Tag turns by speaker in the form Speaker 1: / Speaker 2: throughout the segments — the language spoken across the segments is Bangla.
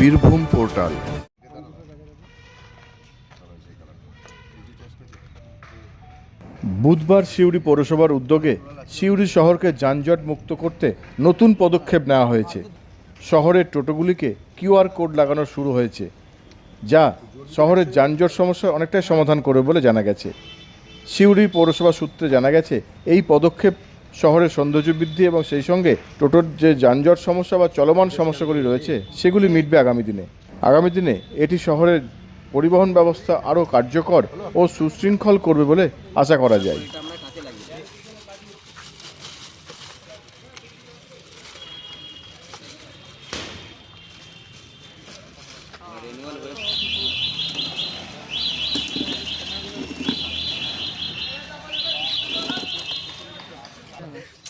Speaker 1: বীরভূম পোর্টাল। বুধবার সিউড়ি পৌরসভার উদ্যোগে সিউড়ি শহরকে যানজট মুক্ত করতে নতুন পদক্ষেপ নেওয়া হয়েছে। শহরের টোটোগুলিকে কিউআর কোড লাগানো শুরু হয়েছে, যা শহরের যানজট সমস্যা অনেকটাই সমাধান করবে বলে জানা গেছে। সিউড়ি পৌরসভা সূত্রে জানা গেছে, এই পদক্ষেপ শহরের সৌন্দর্য বৃদ্ধি এবং সেই সঙ্গে টোটোর যে যানজট সমস্যা বা চলমান সমস্যাগুলি রয়েছে, সেগুলি মিটবে আগামী দিনে। আগামী দিনে এটি শহরের পরিবহন ব্যবস্থা আরও কার্যকর ও সুশৃঙ্খল করবে বলে আশা করা যায়।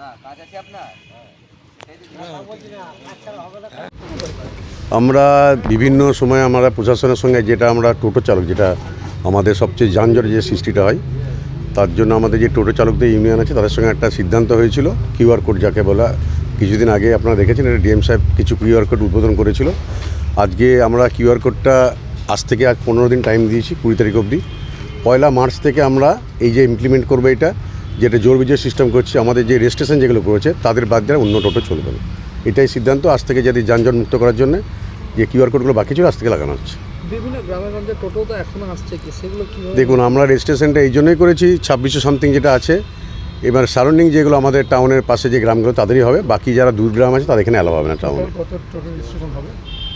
Speaker 2: না? কাজ আছে আপনার।
Speaker 3: আমরা বিভিন্ন সময় আমরা প্রশাসনের সঙ্গে যেটা আমরা টোটো চালক যেটা আমাদের সবচেয়ে যানজট যে সৃষ্টিটা হয় তার জন্য আমাদের যে টোটো চালকদের ইউনিয়ন আছে তাদের সঙ্গে একটা সিদ্ধান্ত হয়েছিল। কিউআর কোড যাকে বলা কিছুদিন আগে আপনারা দেখেছেন এটা ডিএম সাহেব কিছু কিউআর কোড উদ্বোধন করেছিল। আজকে আমরা কিউআর কোডটা আজ থেকে আজ পনেরো দিন টাইম দিয়েছি কুড়ি তারিখ অবধি। পয়লা মার্চ থেকে আমরা এই যে ইমপ্লিমেন্ট করব এটা যেটা জোর বিজয় সিস্টেম করছি আমাদের যে রেজিস্ট্রেশন যেগুলো করেছে তাদের বাদ দিয়ে অন্য টোটো চলবে না। এটাই সিদ্ধান্ত আজ থেকে যদি যানজট মুক্ত করার জন্য যে কিউআর কোডগুলো বাকি ছিল আজ থেকে লাগানো হচ্ছে।
Speaker 4: বিভিন্ন গ্রামে টোটো তো এখনও আসছে কি? সেগুলো কীভাবে
Speaker 3: দেখুন আমরা রেজিস্ট্রেশনটা এই জন্যই করেছি ছাব্বিশশো সামথিং যেটা আছে এবার সারাউন্ডিং যেগুলো আমাদের টাউনের পাশে যে গ্রামগুলো তাদেরই হবে। বাকি যারা দূর গ্রাম আছে তাদের এখানে অ্যালাউ হবে না টাউনে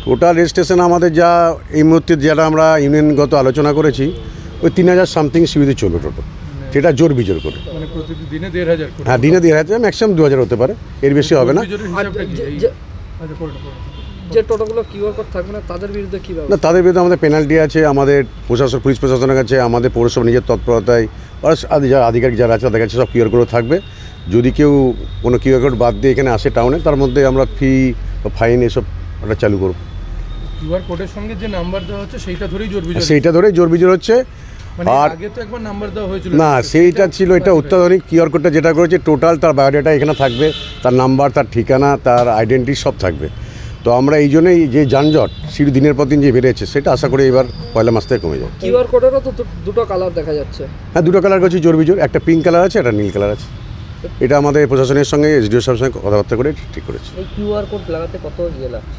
Speaker 3: টোটাল রেজিস্ট্রেশন আমাদের যা এই মুহূর্তে যারা আমরা ইউনিয়নগত আলোচনা করেছি ওই তিন হাজার সামথিং সুবিধে চলবে টোটো। সেটা জোর বিজোর করে।
Speaker 5: মানে করে।
Speaker 3: হ্যাঁ দিনে দেড় হাজার ম্যাক্সিমাম দু হাজার হতে পারে। এর বেশি হবে না?
Speaker 4: যে-
Speaker 5: আচ্ছা,
Speaker 4: টোটোগুলো কিউআর কোড থাকবে না তাদের বিরুদ্ধে কি
Speaker 3: না তাদের বিরুদ্ধে আমাদের পেনাল্টি আছে আমাদের প্রশাসন পুলিশ প্রশাসনের কাছে আমাদের পৌরসভা নিজের তৎপরতায় আদি- যারা আধিকারিক যারা আছে তাদের কাছে সব কিউআর কোড থাকবে। যদি কেউ কোনো কিউআর কোড বাদ দিয়ে এখানে আসে টাউনে তার মধ্যে আমরা ফি বা ফাইন এসব একটা চালু করব।
Speaker 5: কিউআর কোডের সঙ্গে যে নাম্বার দেওয়া হচ্ছে সেইটা ধরেই জোর
Speaker 3: সেইটা ধরেই জোর বিজোর হচ্ছে।
Speaker 5: মানে
Speaker 3: আর
Speaker 5: আগে তো একবার নাম্বার দেওয়া হয়েছিল।
Speaker 3: না সেইটা ছিল এটা অত্যাধুনিক কিউআর কোডটা যেটা করেছে টোটাল তার বায়োডাটা এখানে থাকবে তার নাম্বার তার ঠিকানা তার আইডেন্টি সব থাকবে। তো আমরা এই জন্যই যে যানজট সিঁড়ি দিনের পর দিন যে বেড়েছে সেটা আশা করি এবার পয়লা মাস থেকে কমে যাবে।
Speaker 4: কিউআর কোডেরও তো দুটো কালার দেখা যাচ্ছে।
Speaker 3: হ্যাঁ দুটো কালার করছি জোর বিজোর একটা পিঙ্ক কালার আছে একটা নীল কালার আছে। এটা আমাদের প্রশাসনের সঙ্গে এসডিও সাহেবের সঙ্গে কথাবার্তা করে ঠিক করেছি।
Speaker 4: এই কিউআর কোড লাগাতে কত ইয়ে লাগছে?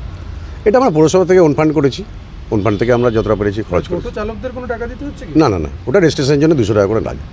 Speaker 3: এটা আমরা পৌরসভা থেকে ওনফান্ড করেছি। ওনফান্ড থেকে আমরা যতটা পেরেছি খরচ করেছি।
Speaker 5: চালকদের কোনো টাকা দিতে হচ্ছে
Speaker 3: না না না ওটা রেজিস্ট্রেশনের জন্য দুশো টাকা করে লাগে।